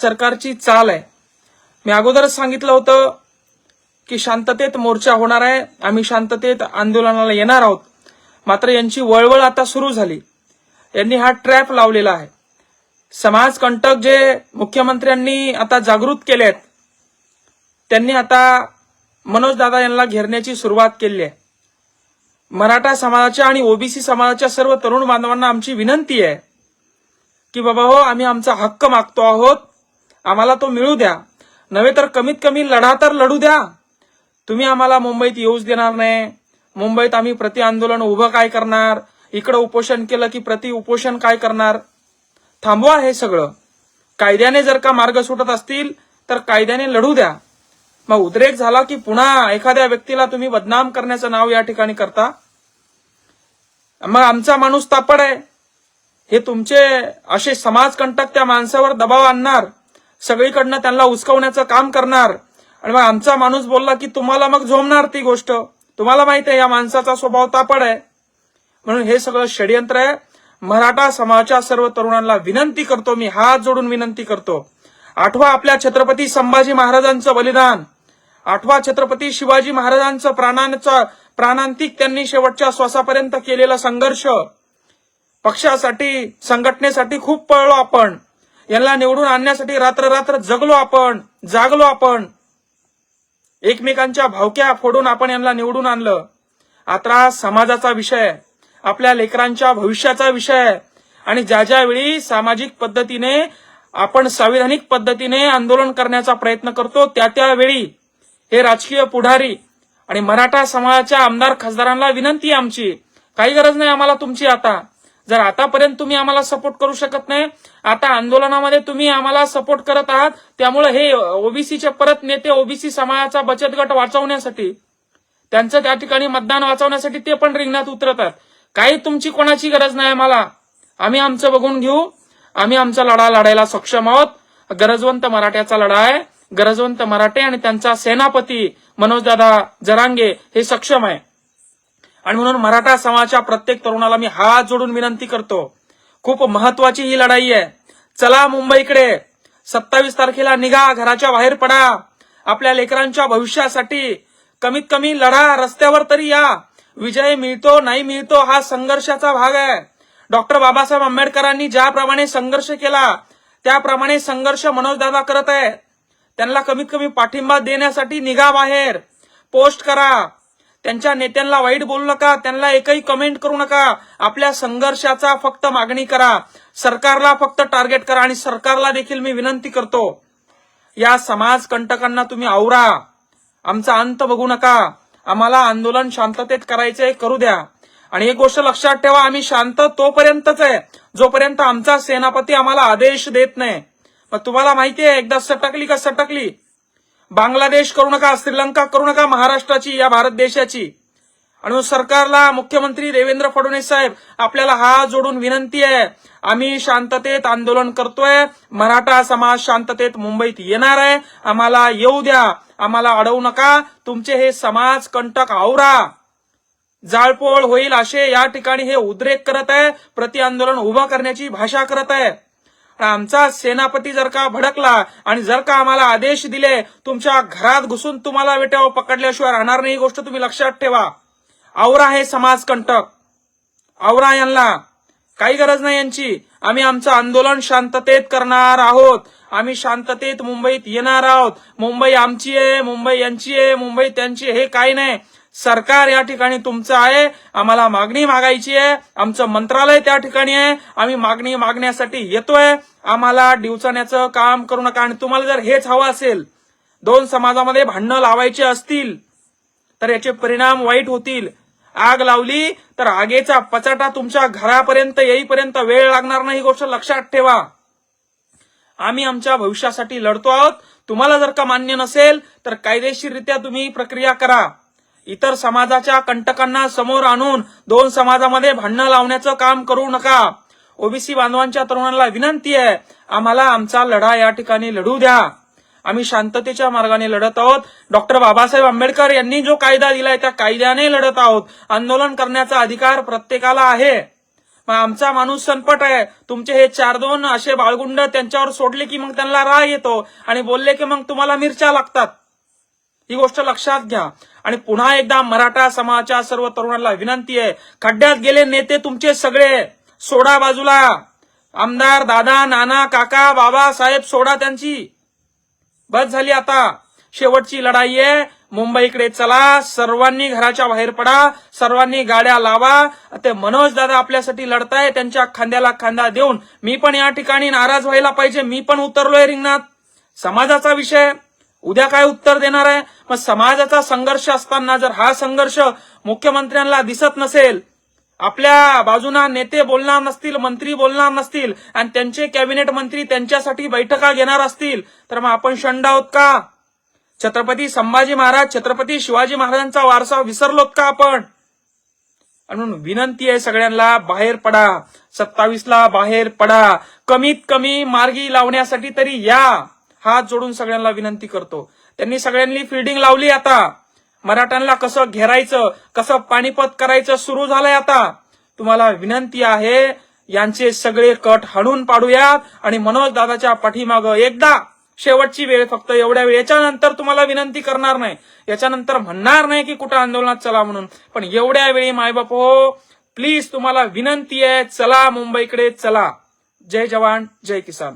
सरकारची चाल आहे. मी अगोदरच सांगितलं होतं की शांततेत मोर्चा होणार आहे. आम्ही शांततेत आंदोलनाला येणार आहोत. मात्र यांची वळवळ आता सुरू झाली. यांनी हा ट्रॅप लावलेला आहे. समाज कंटक जे मुख्यमंत्र्यांनी आता जागृत केले आहेत त्यांनी आता मनोज दादा यांना घेरण्याची सुरुवात केली आहे. मराठा समाजाच्या आणि ओबीसी समाजाच्या सर्व तरुण बांधवांना आमची विनंती आहे की बाबा हो आम्ही आमचा हक्क मागतो आहोत. आम्हाला तो मिळू द्या. नव्हे तर कमीत कमी लढा तर लढू द्या. तुम्ही आम्हाला मुंबईत येऊच देणार नाही. मुंबईत आम्ही प्रति आंदोलन उभं काय करणार? इकडं उपोषण केलं की प्रति उपोषण काय करणार? थांबवा हे सगळं. कायद्याने जर का मार्ग सुटत असतील तर कायद्याने लढू द्या. मग उद्रेक झाला की पुन्हा एखाद्या व्यक्तीला तुम्ही बदनाम करण्याचं नाव या ठिकाणी करता? मग आमचा माणूस तापड आहे. हे तुमचे असे समाजकंटक त्या माणसावर दबाव आणणार. सगळीकडनं त्यांना उचकवण्याचं काम करणार. आणि मग आमचा माणूस बोलला की तुम्हाला मग झोमणार ती गोष्ट. तुम्हाला माहीत आहे या माणसाचा स्वभाव तापड आहे. म्हणून हे सगळं षडयंत्र आहे. मराठा समाजाच्या सर्व तरुणांना विनंती करतो मी हात जोडून विनंती करतो. आठवा आपल्या छत्रपती संभाजी महाराजांचं बलिदान. आठवा छत्रपती शिवाजी महाराजांचं प्राणांचा प्राणांतिक त्यांनी शेवटच्या श्वासापर्यंत केलेला संघर्ष. पक्षासाठी संघटनेसाठी खूप पळलो आपण. यांना निवडून आणण्यासाठी रात्र रात्र जगलो आपण जागलो आपण. एकमेकांच्या भावक्या फोडून आपण यांना निवडून आणलं. आता समाजाचा विषय आपल्या लेकरांच्या भविष्याचा विषय आणि ज्या ज्यावेळी सामाजिक पद्धतीने आपण संविधानिक पद्धतीने आंदोलन करण्याचा प्रयत्न करतो त्या त्यावेळी हे राजकीय पुढारी आणि मराठा समाजाच्या आमदार खासदारांना विनंती आमची. काही गरज नाही आम्हाला तुमची आता. जर आतापर्यंत तुम्ही आम्हाला सपोर्ट करू शकत नाही आता आंदोलनामध्ये तुम्ही आम्हाला सपोर्ट करत आहात त्यामुळे हे ओबीसीचे परत नेते ओबीसी समाजाचा बचत गट वाचवण्यासाठी त्यांचं त्या ठिकाणी मतदान वाचवण्यासाठी ते पण रिंगणात उतरतात. काही तुमची कोणाची गरज नाही आम्हाला. आम्ही आमचं बघून घेऊ. आम्ही आमचा लढा लढायला सक्षम आहोत. गरजवंत मराठ्याचा लढा आहे. गरजवंत मराठे आणि त्यांचा सेनापती मनोजदादा जरांगे हे सक्षम आहे. आणि म्हणून मराठा समाजाच्या प्रत्येक तरुणाला मी हात जोडून विनंती करतो. खूप महत्वाची ही लढाई आहे. चला मुंबईकडे. सत्तावीस तारखेला निघा घराच्या बाहेर पडा. आपल्या लेकरांच्या भविष्यासाठी कमीत कमी लढा रस्त्यावर तरी या. विजय मिळतो नाही मिळतो हा संघर्षाचा भाग आहे. डॉक्टर बाबासाहेब आंबेडकरांनी ज्याप्रमाणे संघर्ष केला त्याप्रमाणे संघर्ष मनोजदादा करत आहे त्यांना कमीत कमी पाठिंबा देण्यासाठी निघा बाहेर. पोस्ट करा. त्यांच्या नेत्यांना वाईट बोलू नका त्यांना एकही कमेंट करू नका. आपल्या संघर्षाचा फक्त मागणी करा. सरकारला फक्त टार्गेट करा आणि सरकारला देखील मी विनंती करतो. या समाज कंटकांना तुम्ही आवरा. आमचा अंत बघू नका. आम्हाला आंदोलन शांततेत करायचंय करू द्या. आणि एक गोष्ट लक्षात ठेवा आम्ही शांत तोपर्यंतच आहे. जोपर्यंत आमचा सेनापती आम्हाला आदेश देत नाही. मग तुम्हाला माहिती आहे एकदा सटकली का सटकली? बांगलादेश करू नका श्रीलंका करू नका महाराष्ट्राची या भारत देशाची. आणि सरकारला मुख्यमंत्री देवेंद्र फडणवीस साहेब आपल्याला हा जोडून विनंती आहे. आम्ही शांततेत आंदोलन करतोय. मराठा समाज शांततेत मुंबईत येणार आहे. आम्हाला येऊ द्या. आम्हाला अडवू नका. तुमचे हे समाज कंटक आवरा. जाळपोळ होईल असे या ठिकाणी हे उद्रेक करत आहे. प्रति आंदोलन उभं करण्याची भाषा करत आहे. आमचा सेनापती जर का भडकला आणि जर का आम्हाला आदेश दिले तुमच्या घरात घुसून तुम्हाला वेट्यावर पकडल्याशिवाय राहणार नाही ही गोष्ट तुम्ही लक्षात ठेवा. आवरा हे समाज कंटक आवरा यांना. काही गरज नाही यांची. आम्ही आमचं आंदोलन शांततेत करणार आहोत. आम्ही शांततेत मुंबईत येणार आहोत. मुंबई आमची आहे मुंबई यांची आहे मुंबई त्यांची हे काही नाही. सरकार या ठिकाणी तुमचं आहे आम्हाला मागणी मागायची आहे आमचं मंत्रालय त्या ठिकाणी आहे आम्ही मागणी मागण्यासाठी येतोय. आम्हाला डिवचण्याचं काम करू नका आणि तुम्हाला जर हेच हवं असेल दोन समाजामध्ये भांडणं लावायचे असतील तर याचे परिणाम वाईट होतील. आग लावली तर आगेचा पचाटा तुमच्या घरापर्यंत येईपर्यंत वेळ लागणार नाही ही गोष्ट लक्षात ठेवा. आम्ही आमच्या भविष्यासाठी लढतो आहोत. तुम्हाला जर का मान्य नसेल तर कायदेशीररित्या तुम्ही प्रक्रिया करा. इतर समाजाच्या कंटकांना समोर आणून दोन समाजामध्ये भांडणं लावण्याचं काम करू नका. ओबीसी बांधवांच्या तरुणांना विनंती आहे आम्हाला आमचा लढा या ठिकाणी लढू द्या. आम्ही शांततेच्या मार्गाने लढत आहोत. डॉक्टर बाबासाहेब आंबेडकर यांनी जो कायदा दिलाय त्या कायद्याने लढत आहोत. आंदोलन करण्याचा अधिकार प्रत्येकाला आहे. मग आमचा माणूस संपट आहे. तुमचे हे चार दोन असे बाळगुंड त्यांच्यावर सोडले की मग त्यांना राह येतो आणि बोलले की मग तुम्हाला मिरच्या लागतात. ही गोष्ट लक्षात घ्या. आणि पुन्हा एकदा मराठा समाजाच्या सर्व तरुणांना विनंती आहे खड्ड्यात गेले नेते तुमचे सगळे सोडा बाजूला. आमदार दादा नाना काका बाबा साहेब सोडा त्यांची. बस झाली आता. शेवटची लढाई आहे. मुंबईकडे चला सर्वांनी घराच्या बाहेर पडा सर्वांनी गाड्या लावा. ते मनोज दादा आपल्यासाठी लढताय त्यांच्या खांद्याला खांदा देऊन. मी पण या ठिकाणी नाराज व्हायला पाहिजे मी पण उतरलोय रिंगणात. समाजाचा विषय. उद्या काय उत्तर देणार आहे? मग समाजाचा संघर्ष असताना जर हा संघर्ष मुख्यमंत्र्यांना दिसत नसेल आपल्या बाजूना नेते बोलणार नसतील मंत्री बोलणार नसतील आणि त्यांचे कॅबिनेट मंत्री त्यांच्यासाठी बैठका घेणार असतील तर मग आपण शंड आहोत का? छत्रपती संभाजी महाराज छत्रपती शिवाजी महाराजांचा वारसा विसरलोत का आपण? म्हणून विनंती आहे सगळ्यांना बाहेर पडा. सत्तावीसला बाहेर पडा. कमीत कमी मार्गी लावण्यासाठी तरी या. हात जोडून सगळ्यांना विनंती करतो. त्यांनी सगळ्यांनी फिल्डिंग लावली आता. मराठ्यांना कसं घेरायचं कसं पाणीपत करायचं सुरू झालंय आता. तुम्हाला विनंती आहे यांचे सगळे कट हाणून पाडूयात आणि मनोज दादाच्या पाठीमागं एकदा. शेवटची वेळ फक्त एवढ्या वेळ. याच्यानंतर तुम्हाला विनंती करणार नाही. याच्यानंतर म्हणणार नाही की कुठं आंदोलनात चला म्हणून. पण एवढ्या वेळी मायबाप हो प्लीज तुम्हाला विनंती आहे चला मुंबईकडे चला. जय जवान जय किसान.